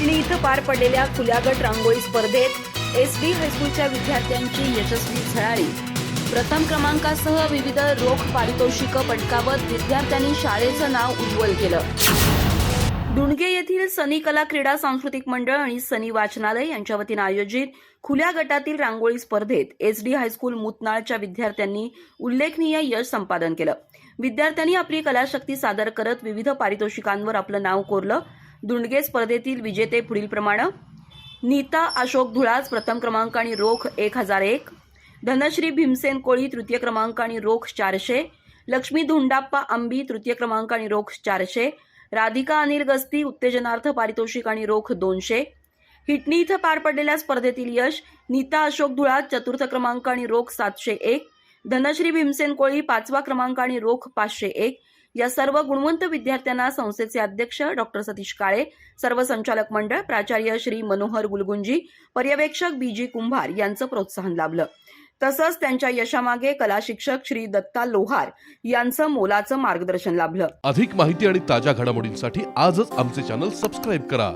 पार पडलेल्या खुल्या गट रांगोळी स्पर्धेत एस बी हायस्कूलच्या विद्यार्थ्यांची यशस्वी झळाळी. प्रथम क्रमांकासह विविध रोख पारितोषिकं पटकावत विद्यार्थ्यांनी शाळेचं नाव उज्ज्वल केलं. डुणगे येथील सनी कला क्रीडा सांस्कृतिक मंडळ आणि सनी वाचनालय यांच्या वतीनं आयोजित खुल्या गटातील रांगोळी स्पर्धेत एस डी हायस्कूल मुतनाळच्या विद्यार्थ्यांनी उल्लेखनीय यश संपादन केलं. विद्यार्थ्यांनी आपली कलाशक्ती सादर करत विविध पारितोषिकांवर आपलं नाव कोरलं दुंडगे स्पर्धेतील विजेते पुढीलप्रमाणे नीता अशोक धुळाज प्रथम क्रमांक आणि रोख एक हजार एक. धनश्री भीमसेन कोळी तृतीय क्रमांक आणि रोख चारशे. लक्ष्मी धुंडाप्पा आंबी तृतीय क्रमांक आणि रोख चारशे. राधिका अनिल गस्ती उत्तेजनार्थ पारितोषिक आणि रोख दोनशे. हिटनी इथं पार पडलेल्या स्पर्धेतील यश नीता अशोक धुळात चतुर्थ क्रमांक आणि रोख सातशे एक. धनश्री भीमसेन कोळी पाचवा क्रमांक आणि रोख पाचशे एक. या सर्व गुणवंत विद्यार्थ्यांना संस्थेचे अध्यक्ष डॉक्टर सतीश काळे सर्व संचालक मंडळ प्राचार्य श्री मनोहर गुलगुंजी पर्यवेक्षक बी जी कुंभार यांचं प्रोत्साहन लाभलं. तसंच त्यांच्या यशामागे कला शिक्षक श्री दत्ता लोहार यांचं मोलाचं मार्गदर्शन लाभलं. अधिक माहिती आणि ताज्या घडामोडींसाठी आजच आमचे चॅनल सबस्क्राईब करा.